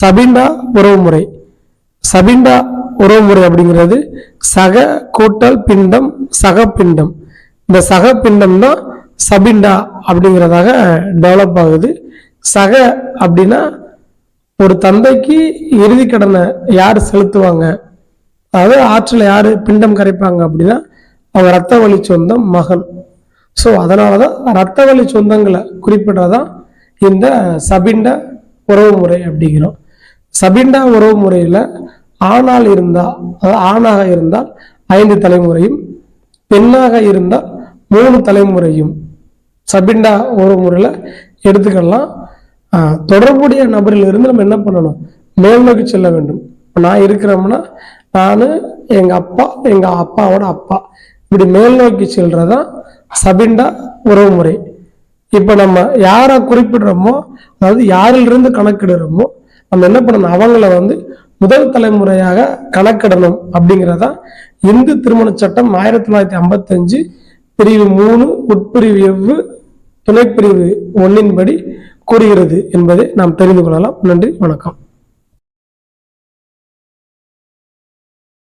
சபிண்டா உறவுமுறை சபிண்டா உறவுமுறை அப்படிங்கிறது சக கூட்டல் பிண்டம் சக பிண்டம். இந்த சக பிண்டம் தான் சபிண்டா அப்படிங்கிறதாக டெவலப் ஆகுது. சக அப்படின்னா ஒரு தந்தைக்கு இறுதி கடனை யார் செலுத்துவாங்க? அதாவது ஆற்றில் யார் பிண்டம் கரைப்பாங்க அப்படின்னா அவங்க ரத்த வழி சொந்தம் மகன். ஸோ அதனால தான் ரத்த வழி சொந்தங்களை குறிப்பிட்றதான் இந்த சபிண்ட உறவு முறை அப்படிங்கிறோம். சபிண்டா உறவு முறையில் ஆணால் இருந்தால் அதாவது ஆணாக இருந்தால் ஐந்து தலைமுறையும் பெண்ணாக இருந்தால் மூணு தலைமுறையும். சபிண்டா உறவு முறையில் எடுத்துக்கலாம். தொடர்புடைய நபரிலிருந்து நம்ம என்ன பண்ணணும்? மேல் நோக்கி செல்ல வேண்டும். இப்போ நான் இருக்கிறோம்னா நான் எங்கள் அப்பா எங்கள் அப்பாவோட அப்பா. இப்படி மேல் நோக்கி செல்றதான் சபிண்டா உறவு முறை. இப்போ நம்ம யாரை குறிப்பிடுறோமோ அதாவது யாரிலிருந்து கணக்கிடுறோமோ நம்ம என்ன பண்ணணும்? அவங்கள வந்து முதல் தலைமுறையாக கணக்கிடணும் அப்படிங்கிறதா இந்து திருமண சட்டம் ஆயிரத்தி தொள்ளாயிரத்தி ஐம்பத்தஞ்சு பிரிவு மூணு உட்பிரிவு எவ்வு துணைப்பிரிவு ஒன்றின்படி கூறுகிறது என்பதை நாம் தெரிந்து கொள்ளலாம். நன்றி வணக்கம்.